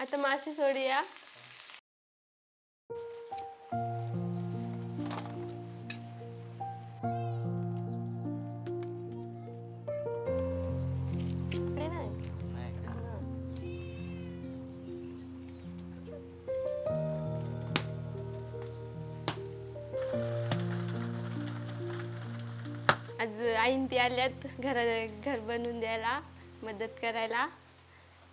आता मासे सोडूया. आज आईन ती आल्यात घर घर बनवून द्यायला मदत करायला.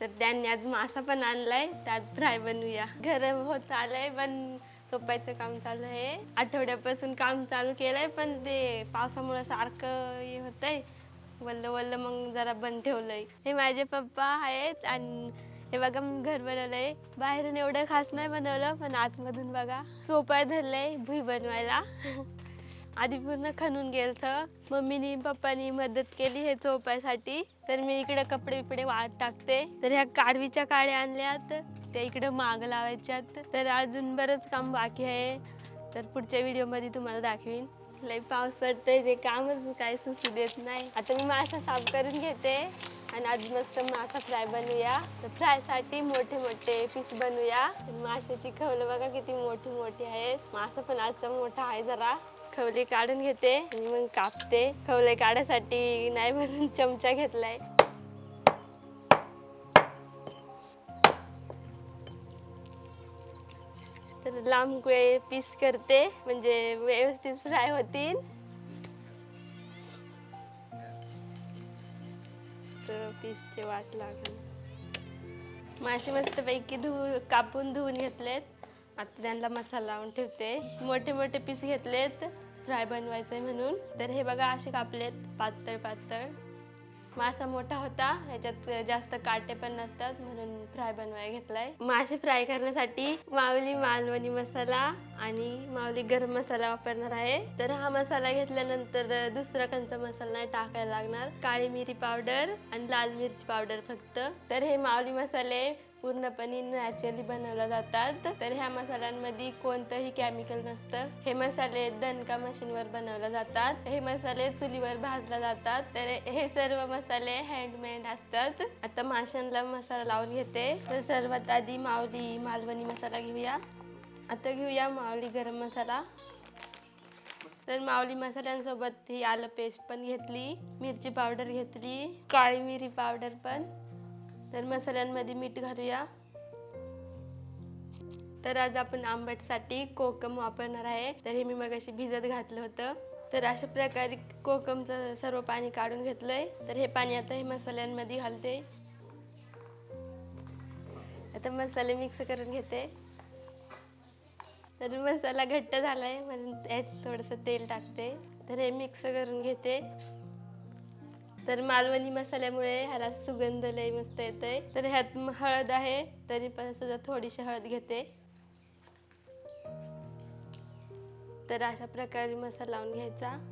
तर त्यांनी आज मासा पण आणलाय तर आज फ्राय बनवूया. घर होत आलंय पण चोपायचं काम चालू आहे. आठवड्यापासून काम चालू केलंय पण ते पावसामुळे सारखं हे होतंय. वल्ल वल्ल मग जरा बंद ठेवलंय. हे माझे पप्पा आहेत आणि हे बघा मी घर बनवलंय. बाहेरून एवढं खास नाही बनवलं पण आतमधून बघा चोपाय धरलंय भुई बनवायला. आधी पूर्ण खणून गेलतं. मम्मीनी पप्पानी मदत केली हे चोपायसाठी तर मी इकडे कपडे बिपडे वाळत टाकते. तर ह्या काढवीच्या काळ्या आणल्यात. त्या इकडे माग लावायच्यात. तर अजून बरंच काम बाकी आहे. तर पुढच्या व्हिडिओमध्ये तुम्हाला दाखवीन. लई पाऊस पडतोय ते कामच काय सुसू देत नाही. आता मी मासा साफ करून घेते आणि आज मस्त मासा फ्राय बनवूया. तर फ्रायसाठी मोठे मोठे पीस बनवूया. माशाची खवलं बघा किती मोठी मोठी आहेत. मासा पण आजचा मोठा आहे जरा. खवले काढून घेते आणि मग कापते. खवले काढायसाठी नाही म्हणून चमचा घेतलाय. तर लांब पीस करते म्हणजे व्यवस्थित फ्राय होतील. तर पीसचे वाट लागेल. मासे मस्तपैकी धुवून कापून धुवून घेतलेत. आता त्यांना मसाला लावून ठेवते. मोठे मोठे पीस घेतलेत. फ्राय बनवायचंय म्हणून. तर हे बघा असे कापलेत. पातळ पातळ. मासा मोठा होता. ह्याच्यात जास्त काटे पण नसतात म्हणून फ्राय बनवायला घेतलाय. मासे फ्राय करण्यासाठी माऊली मालवणी मसाला आणि माऊली गरम मसाला वापरणार आहे. तर हा मसाला घेतल्यानंतर दुसरा कंचा मसाला नाही टाकायला लागणार. काळी मिरी पावडर आणि लाल मिरची पावडर फक्त. तर हे माऊली मसाले पूर्णपणे नॅचरली बनवल्या जातात. तर ह्या मसाल्यांमध्ये कोणतंही केमिकल नसतं. हे मसाले दणका मशीनवर बनवले जातात. हे मसाले चुलीवर भाजले जातात. तर हे सर्व मसाले हँडमेड असतात. आता माशांना मसाला लावून घेते. तर सर्वात आधी माऊली मालवणी मसाला घेऊया. आता घेऊया माऊली गरम मसाला. तर माऊली मसाल्यांसोबत ही आलं पेस्ट पण घेतली. मिरची पावडर घेतली. काळी मिरी पावडर पण. तर मसाल्यांमध्ये मीठ घालूया. तर आज आपण आंबटसाठी कोकम वापरणार आहे. तर हे मी मगाशी भिजत घातलं होतं. तर अशा प्रकारे कोकमचं सर्व पाणी काढून घेतलंय. तर हे पाणी आता हे मसाल्यांमध्ये घालते. आता मसाले मिक्स करून घेते. तर मसाला घट्ट झालाय म्हणून त्यात थोडंसं तेल टाकते. तर हे मिक्स करून घेते. तर मालवणी मसाल्यामुळे ह्याला सुगंध लय मस्त येतोय. तर ह्यात हळद आहे तरी पण सुद्धा थोडीशी हळद घेते. तर अशा प्रकारे मसाला लावून घ्यायचा.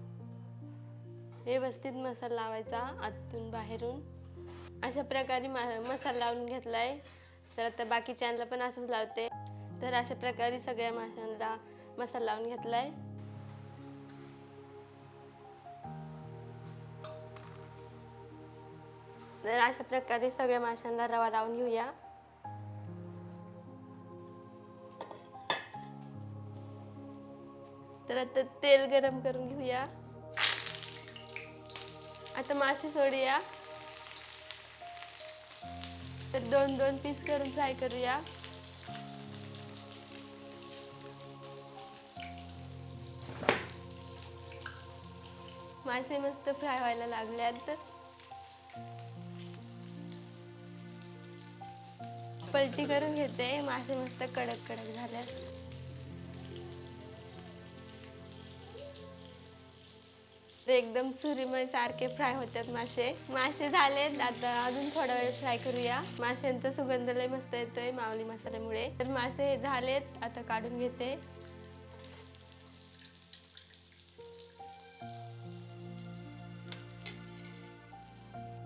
व्यवस्थित मसाला लावायचा आतून बाहेरून. अशा प्रकारे मा- मसाला लावून घेतलाय. तर आता बाकीच्यांना पण असंच लावते. तर अशा प्रकारे सगळ्या माशांना मसाला लावून घेतलाय. तर अशा प्रकारे सगळ्या माशांना रवा लावून घेऊया. तर आता तेल गरम करून घेऊया. आता मासे सोडूया. तर दोन दोन पीस करून फ्राय करूया. मासे मस्त फ्राय व्हायला लागल्यात पलटी करून घेते. मासे मस्त कडक कडक झाल्यात. ते एकदम सुरीमय सारखे फ्राय होतात मासे. मासे झालेत. आता अजून थोडा वेळ फ्राय करूया. माशांचा सुगंध लय मस्त येतोय मावली मसाल्यामुळे. तर मासे झालेत. आता काढून घेते.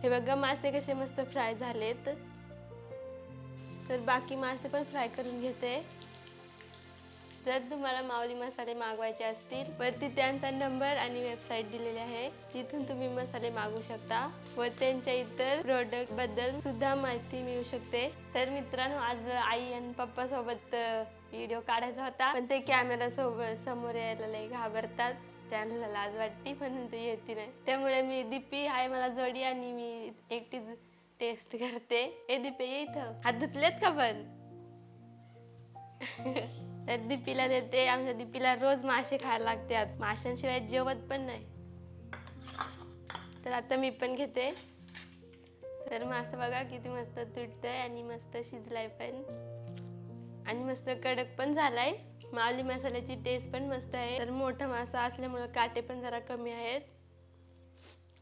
हे बघा मासे कसे मस्त फ्राय झालेत. तर बाकी मासे पण फ्राय करून घेते. जर तुम्हाला माऊली मसाले मागवायचे असतील वरती त्यांचा नंबर आणि वेबसाईट दिलेली आहे. तिथून तुम्ही मसाले मागवू शकता. व त्यांच्या इतर प्रोडक्टबद्दल सुद्धा माहिती मिळू शकते. तर मित्रांनो आज आई आणि पप्पा सोबत व्हिडिओ काढायचा होता. पण ते कॅमेरा सोबत समोर यायला लई घाबरतात. त्यांना लाज वाटते म्हणून ते येते नाही त्यामुळे मी दीपी आहे मला जोडी आणि मी एकटीच टेस्ट करते. ए दीपी ये इथं. हात धुतलेत का पण? तर दीपीला देते. आमच्या दीपीला रोज मासे खायला लागतात. माशांशिवाय जेवत पण नाही. तर आता मी पण घेते. तर मासं बघा किती मस्त तुटतंय आणि मस्त शिजलाय पण. आणि मस्त कडक पण झालाय. मावली मसाल्याची टेस्ट पण मस्त आहे. तर मोठा मासा असल्यामुळे काटे पण जरा कमी आहेत.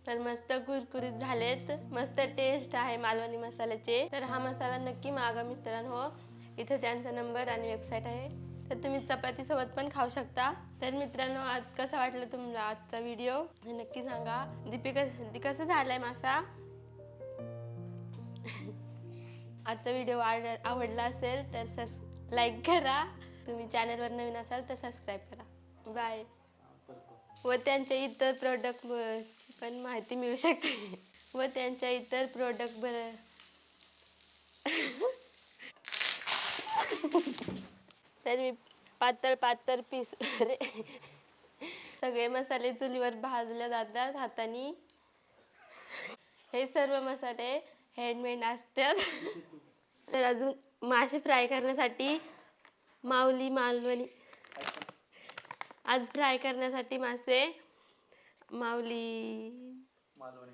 तर मस्त कुरकुरीत झालेत. मस्त टेस्ट आहे मालवणी मसाल्याचे. तर हा मसाला नक्की मागा मित्रांनो. इथे त्यांचा नंबर आणि वेबसाईट आहे. तर तुम्ही चपातीसोबत पण खाऊ शकता. तर मित्रांनो आज कसा वाटला तुम्हाला आजचा व्हिडिओ हे नक्की सांगा. दीपिका दी- कसं झालाय मासा? आजचा व्हिडिओ आवडला असेल तर सस लाईक करा. तुम्ही चॅनलवर नवीन असाल तर सबस्क्राईब करा. बाय व त्यांच्या इतर प्रोडक्ट पण माहिती मिळू शकते. व त्यांच्या इतर प्रोडक्ट बर तर मी पातळ पातळ पीस अरे सगळे मसाले चुलीवर भाजले जातात हाताने. हे सर्व मसाले हँडमेड असतात. तर अजून मासे फ्राय करण्यासाठी माऊली मालवणी. आज फ्राय करण्यासाठी मासे माऊली. मालवणी